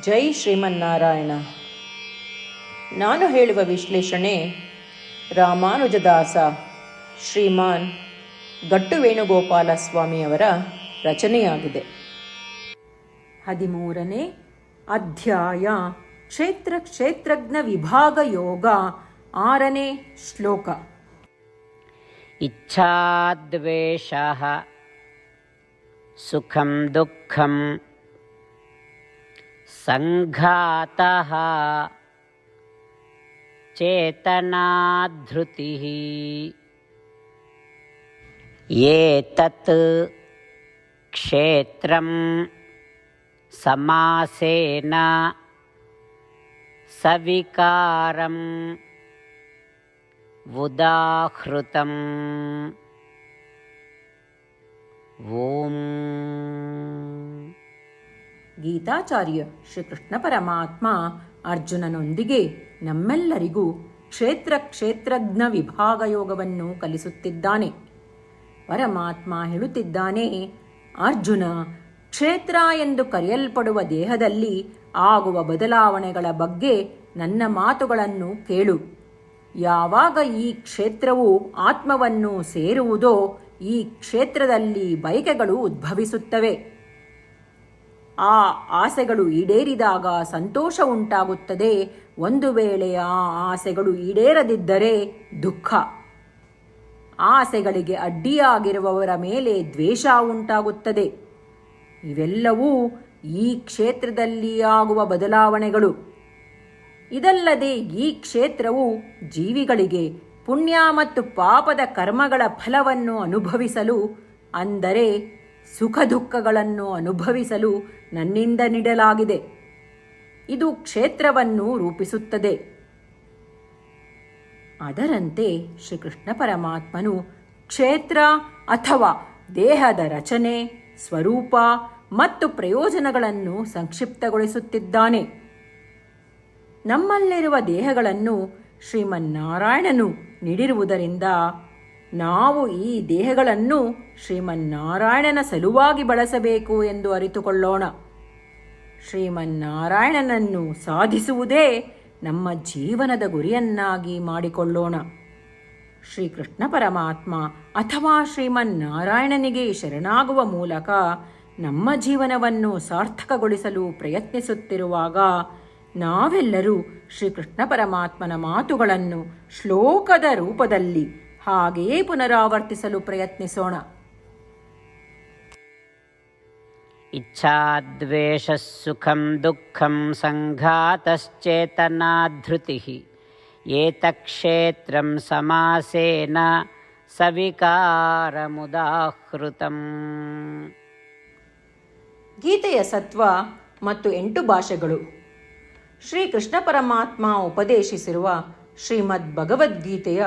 ಜೈ ಶ್ರೀಮನ್ನಾರಾಯಣ. ನಾನು ಹೇಳುವ ವಿಶ್ಲೇಷಣೆ ರಾಮಾನುಜದಾಸ ಶ್ರೀಮಾನ್ ಗಟ್ಟು ವೇಣುಗೋಪಾಲ ಸ್ವಾಮಿಯವರ ರಚನೆಯಾಗಿದೆ. ಹದಿಮೂರನೇ ಅಧ್ಯಾಯ ಕ್ಷೇತ್ರ ಕ್ಷೇತ್ರಜ್ಞ ವಿಭಾಗ ಯೋಗ ಆರನೇ ಶ್ಲೋಕ. ಇಚ್ಛಾದ್ವೇಷ ಸುಖಂ ದುಃಖಂ सङ्घातः चेतनाधृतिः एतत् क्षेत्रं समासेन सविकारम् उदाहृतम् ॐ ಗೀತಾಚಾರ್ಯ ಶ್ರೀಕೃಷ್ಣ ಪರಮಾತ್ಮ ಅರ್ಜುನನೊಂದಿಗೆ ನಮ್ಮೆಲ್ಲರಿಗೂ ಕ್ಷೇತ್ರ ಕ್ಷೇತ್ರಜ್ಞ ವಿಭಾಗ ಯೋಗವನ್ನು ಕಲಿಸುತ್ತಿದ್ದಾನೆ. ಪರಮಾತ್ಮ ಹೇಳುತ್ತಿದ್ದಾನೆ, ಅರ್ಜುನ, ಕ್ಷೇತ್ರ ಎಂದು ಕರೆಯಲ್ಪಡುವ ದೇಹದಲ್ಲಿ ಆಗುವ ಬದಲಾವಣೆಗಳ ಬಗ್ಗೆ ನನ್ನ ಮಾತುಗಳನ್ನು ಕೇಳು. ಯಾವಾಗ ಈ ಕ್ಷೇತ್ರವು ಆತ್ಮವನ್ನು ಸೇರುವುದೋ ಈ ಕ್ಷೇತ್ರದಲ್ಲಿ ಬಯಕೆಗಳು ಉದ್ಭವಿಸುತ್ತವೆ. ಆ ಆಸೆಗಳು ಈಡೇರಿದಾಗ ಸಂತೋಷ ಉಂಟಾಗುತ್ತದೆ. ಒಂದು ವೇಳೆ ಆ ಆಸೆಗಳು ಈಡೇರದಿದ್ದರೆ ದುಃಖ. ಆಸೆಗಳಿಗೆ ಅಡ್ಡಿಯಾಗಿರುವವರ ಮೇಲೆ ದ್ವೇಷ ಉಂಟಾಗುತ್ತದೆ. ಇವೆಲ್ಲವೂ ಈ ಕ್ಷೇತ್ರದಲ್ಲಿ ಆಗುವ ಬದಲಾವಣೆಗಳು. ಇದಲ್ಲದೆ ಈ ಕ್ಷೇತ್ರವು ಜೀವಿಗಳಿಗೆ ಪುಣ್ಯ ಮತ್ತು ಪಾಪದ ಕರ್ಮಗಳ ಫಲವನ್ನು ಅನುಭವಿಸಲು, ಅಂದರೆ ಸುಖ ದುಃಖಗಳನ್ನು ಅನುಭವಿಸಲು ನನ್ನಿಂದ ನೀಡಲಾಗಿದೆ. ಇದು ಕ್ಷೇತ್ರವನ್ನು ರೂಪಿಸುತ್ತದೆ. ಅದರಂತೆ ಶ್ರೀಕೃಷ್ಣ ಪರಮಾತ್ಮನು ಕ್ಷೇತ್ರ ಅಥವಾ ದೇಹದ ರಚನೆ, ಸ್ವರೂಪ ಮತ್ತು ಪ್ರಯೋಜನಗಳನ್ನು ಸಂಕ್ಷಿಪ್ತಗೊಳಿಸುತ್ತಿದ್ದಾನೆ. ನಮ್ಮಲ್ಲಿರುವ ದೇಹಗಳನ್ನು ಶ್ರೀಮನ್ನಾರಾಯಣನು ನೀಡಿರುವುದರಿಂದ ನಾವು ಈ ದೇಹಗಳನ್ನು ಶ್ರೀಮನ್ನಾರಾಯಣನ ಸಲುವಾಗಿ ಬಳಸಬೇಕು ಎಂದು ಅರಿತುಕೊಳ್ಳೋಣ. ಶ್ರೀಮನ್ನಾರಾಯಣನನ್ನು ಸಾಧಿಸುವುದೇ ನಮ್ಮ ಜೀವನದ ಗುರಿಯನ್ನಾಗಿ ಮಾಡಿಕೊಳ್ಳೋಣ. ಶ್ರೀಕೃಷ್ಣ ಪರಮಾತ್ಮ ಅಥವಾ ಶ್ರೀಮನ್ನಾರಾಯಣನಿಗೆ ಶರಣಾಗುವ ಮೂಲಕ ನಮ್ಮ ಜೀವನವನ್ನು ಸಾರ್ಥಕಗೊಳಿಸಲು ಪ್ರಯತ್ನಿಸುತ್ತಿರುವಾಗ ನಾವೆಲ್ಲರೂ ಶ್ರೀಕೃಷ್ಣ ಪರಮಾತ್ಮನ ಮಾತುಗಳನ್ನು ಶ್ಲೋಕದ ರೂಪದಲ್ಲಿ ಹಾಗೆಯೇ ಪುನರಾವರ್ತಿಸಲು ಪ್ರಯತ್ನಿಸೋಣ. ಇಚ್ಛಾದ್ವೇಷಃಸುಖಂ ದುಃಖಂ ಸಂಘಾತಶ್ಚೇತನಾಧೃತಿ. ಏತಕ್ಷೇತ್ರಂ ಸಮಾಸೇನ ಸವಿಕಾರಮುದಾಹೃತಂ. ಗೀತೆಯ ಸತ್ವ ಮತ್ತು ಎಂಟು ಭಾಷೆಗಳು. ಶ್ರೀಕೃಷ್ಣ ಪರಮಾತ್ಮ ಉಪದೇಶಿಸಿರುವ ಶ್ರೀಮದ್ ಭಗವದ್ಗೀತೆಯ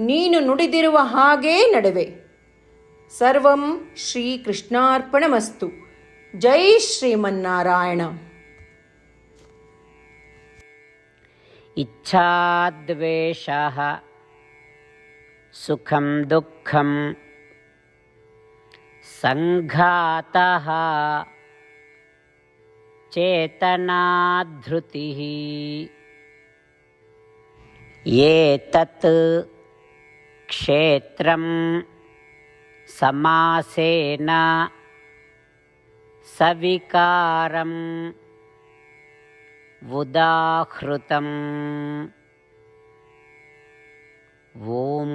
ನೀನು ನುಡಿದಿರುವ ಹಾಗೇ ನಡುವೆ ಸರ್ವಂ ಶ್ರೀಕೃಷ್ಣಾರ್ಪಣಮಸ್ತು ಜೈ ಶ್ರೀಮನ್ನಾರಾಯಣ इच्छाद्वेषः सुखं दुःखं सङ्घातः चेतनाधृतिः एतत् क्षेत्रं समासेन सविकारम् उदाहृतम् ॐ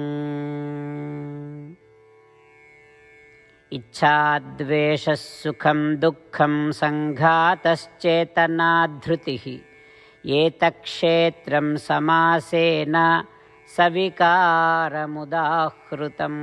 इच्छाद्वेषः सुखं दुःखं सङ्घातश्चेतनाधृतिः एतक्षेत्रं समासेन సవికారముదాహృతం.